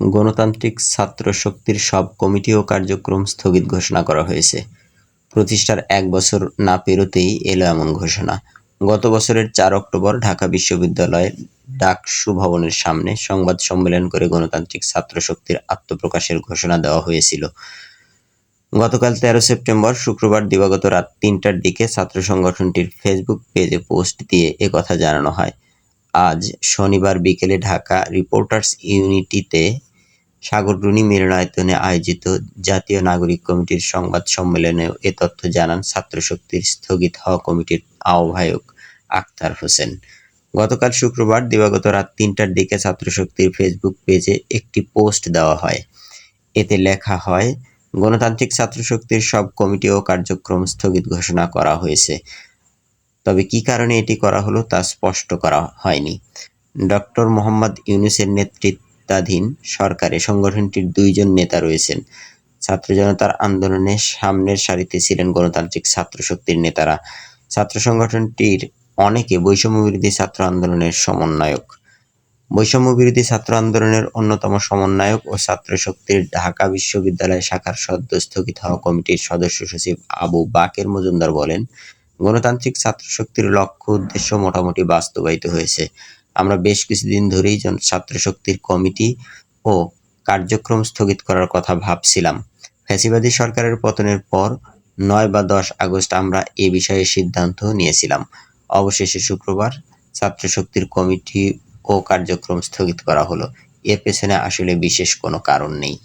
গণতান্ত্রিক ছাত্র শক্তির সব কমিটি ও কার্যক্রম স্থগিত ঘোষণা করা হয়েছে। প্রতিষ্ঠার এক বছর না পেরোতেই এলো এমন ঘোষণা। গত বছরের চার অক্টোবর ঢাকা বিশ্ববিদ্যালয়ের ডাকসু ভবনের সামনে সংবাদ সম্মেলন করে গণতান্ত্রিক ছাত্র শক্তির আত্মপ্রকাশের ঘোষণা দেওয়া হয়েছিল। গতকাল তেরো সেপ্টেম্বর শুক্রবার দিবাগত রাত তিনটার দিকে ছাত্র সংগঠনটির ফেসবুক পেজে পোস্ট দিয়ে একথা জানানো হয়। আজ শনিবার বিকেলে ঢাকা রিপোর্টার্স ইউনিটিতে সাগররুনি মিলনায়তনে আয়োজিত জাতীয় নাগরিক কমিটির সংবাদ সম্মেলনেও এ তথ্য জানান ছাত্রশক্তির স্থগিত হওয়া কমিটির আহ্বায়ক আক্তার হোসেন। গতকাল শুক্রবার দিবাগত রাত তিনটার দিকে ছাত্রশক্তির ফেসবুক পেজে একটি পোস্ট দেওয়া হয়। এতে লেখা হয়, গণতান্ত্রিক ছাত্রশক্তির সব কমিটি ও কার্যক্রম স্থগিত ঘোষণা করা হয়েছে। তবে কি কারণে এটি করা হলো তা স্পষ্ট করা হয়নি। ডক্টর মোহাম্মদ ইউনুসের নেতৃত্বাধীন সরকারে সংগঠনটির দুইজন নেতা রয়েছেন। ছাত্র জনতার আন্দোলনে সামনের সারিতে ছিলেন গণতান্ত্রিক ছাত্র শক্তির নেতারা। ছাত্র সংগঠনটির অনেকে বৈষম্য বিরোধী ছাত্র আন্দোলনের সমন্বয়ক। বৈষম্য বিরোধী ছাত্র আন্দোলনের অন্যতম সমন্বয়ক ও ছাত্র শক্তির ঢাকা বিশ্ববিদ্যালয় শাখার সদ্য স্থগিত হওয়া কমিটির সদস্য সচিব আবু বাকের মজুমদার বলেন, গণতান্ত্রিক ছাত্র শক্তির লক্ষ্য, উদ্দেশ্য, মোটামুটি বাস্তবায়িত হয়েছে। আমরা বেশ কিছুদিন ধরেই ছাত্র শক্তির কমিটি ও কার্যক্রম স্থগিত করার কথা ভাবছিলাম। ফ্যাসিবাদী সরকারের পতনের পর নয় বা দশ আগস্ট আমরা এ বিষয়ে সিদ্ধান্ত নিয়েছিলাম। অবশেষে শুক্রবার ছাত্র শক্তির কমিটি ও কার্যক্রম স্থগিত করা হলো। এর পেছনে আসলে বিশেষ কোনো কারণ নেই।